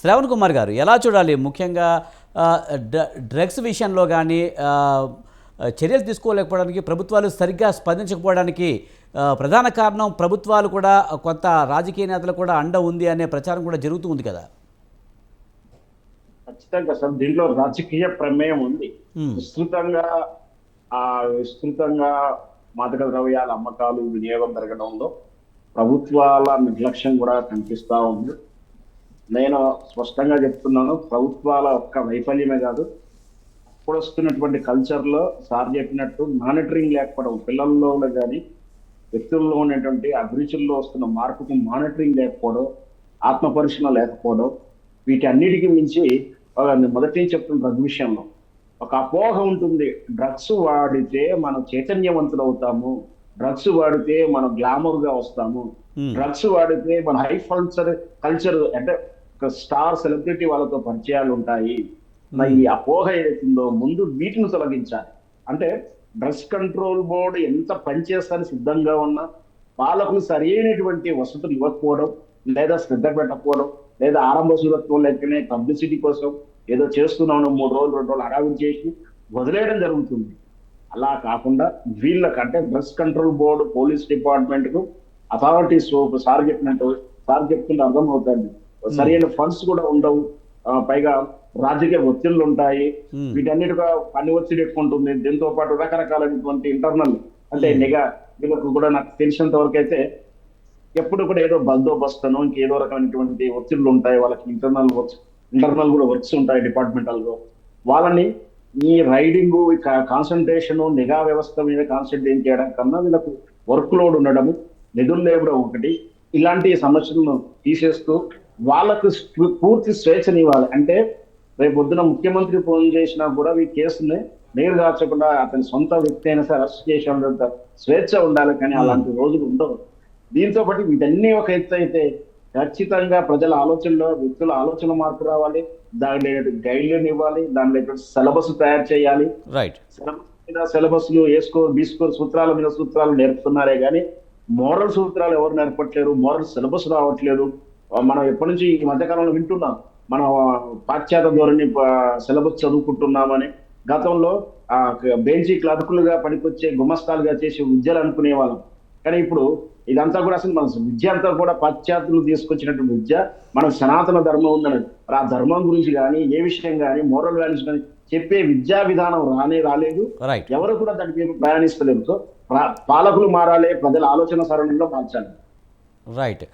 శ్రవణ్ కుమార్ గారు ఎలా చూడాలి? ముఖ్యంగా డ్రగ్స్ విషయంలో కానీ చర్యలు తీసుకోలేకపోవడానికి ప్రభుత్వాలు సరిగ్గా స్పందించకపోవడానికి ప్రధాన కారణం ప్రభుత్వాలు కూడా కొంత రాజకీయ నేతలు కూడా అండ ఉంది అనే ప్రచారం కూడా జరుగుతూ ఉంది కదా? ఖచ్చితంగా సార్ దీంట్లో రాజకీయ ప్రమేయం ఉంది. విస్తృతంగా ఆ విస్తృతంగా మాదక ద్రవ్యాల అమ్మకాలు వినియోగం పెరగడంలో ప్రభుత్వాల నిర్లక్ష్యం కూడా కనిపిస్తా ఉంది. నేను స్పష్టంగా చెప్తున్నాను ప్రభుత్వాల ఒక్క వైఫల్యమే కాదు. ఇప్పుడు వస్తున్నటువంటి కల్చర్లో సార్ చెప్పినట్టు మానిటరింగ్ లేకపోవడం పిల్లల్లో కానీ వ్యక్తుల్లో ఉన్నటువంటి అభిరుచుల్లో వస్తున్న మార్పుకు మానిటరింగ్ లేకపోవడం ఆత్మపరిశీలన లేకపోవడం వీటన్నిటికి మించి మొదటి నుంచి చెప్తున్న డ్రగ్ విషయంలో. ఒక అపోహ ఉంటుంది డ్రగ్స్ వాడితే మనం చైతన్యవంతులు అవుతాము డ్రగ్స్ వాడితే మనం గ్లామర్గా వస్తాము. Hmm. డ్రగ్స్ వాడితే మన హై కల్చర్ కల్చర్ అంటే ఒక స్టార్ సెలబ్రిటీ వాళ్ళతో పరిచయాలు ఉంటాయి. మరి ఈ అపోహ ఏదైతుందో ముందు వీటిని తొలగించాలి. అంటే డ్రగ్స్ కంట్రోల్ బోర్డు ఎంత పనిచేస్తానికి సిద్ధంగా ఉన్నా పాలకులు సరైనటువంటి వసతులు ఇవ్వకపోవడం లేదా శ్రద్ధ పెట్టకపోవడం లేదా ఆరంభ సూరత్వం లేకనే పబ్లిసిటీ కోసం ఏదో చేస్తున్నాను మూడు రోజులు రెండు రోజులు అడావిడి చేసి వదిలేయడం జరుగుతుంది. అలా కాకుండా వీళ్ళకంటే డ్రగ్స్ కంట్రోల్ బోర్డు పోలీస్ డిపార్ట్మెంట్కు అథారిటీస్ సార్ చెప్పినట్టు సార్ చెప్తుంటే అర్థమవుతుంది. సరైన ఫండ్స్ కూడా ఉండవు. పైగా రాజకీయ ఒత్తిళ్ళు ఉంటాయి. వీటన్నిటిగా పని ఒత్తిడి ఉంటుంది. దీంతో పాటు రకరకాలైనటువంటి ఇంటర్నల్ అంటే నిఘా వీళ్ళకు కూడా నాకు తెలిసినంత వరకు అయితే ఎప్పుడు కూడా ఏదో బందోబస్తును ఇంకేదో రకమైనటువంటి ఒత్తిళ్ళు ఉంటాయి. వాళ్ళకి ఇంటర్నల్ వర్క్స్ ఇంటర్నల్ కూడా వర్క్స్ ఉంటాయి డిపార్ట్మెంటల్లో వాళ్ళని ఈ రైడింగ్ కాన్సన్ట్రేషన్ నిఘా వ్యవస్థ మీద కాన్సన్ట్రేట్ చేయడం కన్నా వీళ్ళకు వర్క్ లోడ్ ఉండడము నిధులు లేవడం ఒకటి ఇలాంటి సమస్యలను తీసేస్తూ వాళ్ళకు పూర్తి స్వేచ్ఛనివ్వాలి అంటే రేపు పొద్దున ముఖ్యమంత్రి ఫోన్ చేసినా కూడా ఈ కేసుని నీరు కాచకుండా అతని సొంత వ్యక్తి అయినా సరే అరెస్ట్ చేసి ఉండేంత స్వేచ్ఛ ఉండాలి కానీ అలాంటి రోజులు ఉండవు. దీంతో పాటు వీటన్ని ఒక ఎత్తు అయితే ఖచ్చితంగా ప్రజల ఆలోచనలో వ్యక్తుల ఆలోచన మార్పు రావాలి. దాని గైడ్లైన్ ఇవ్వాలి. దానిలో సిలబస్ తయారు చేయాలి. రైట్ సిలబస్లు ఏ స్కోర్ బి స్కోర్ సూత్రాల మీద సూత్రాలు నేర్పుతున్నారే కానీ మోరల్ సూత్రాలు ఎవరు నేర్పట్లేరు? మోరల్ సిలబస్ రావట్లేదు. మనం ఎప్పటి నుంచి ఈ మధ్యకాలంలో వింటున్నాం. మనం పాశ్చాత్య ధోరణి సిలబస్ చదువుకుంటున్నామని. గతంలో ఆ బెంచీ క్లర్కులుగా పనికొచ్చే గుమస్తాలుగా చేసి విద్యలు అనుకునే వాళ్ళం కానీ ఇప్పుడు ఇదంతా కూడా అసలు మన విద్య అంతా కూడా పాశ్చాత్యులు తీసుకొచ్చినటువంటి విద్య. మన సనాతన ధర్మం ఉందని మరి ఆ ధర్మం గురించి కానీ ఏ విషయం కానీ మోరల్ వాల్యూస్ కానీ చెప్పే విద్యా విధానం రానే రాలేదు. ఎవరు కూడా దానికి ఏమి ప్రయాణిస్తలేరు సో పాలకులు మారాలి ప్రజల ఆలోచన సరళిలో మార్చాలి రైట్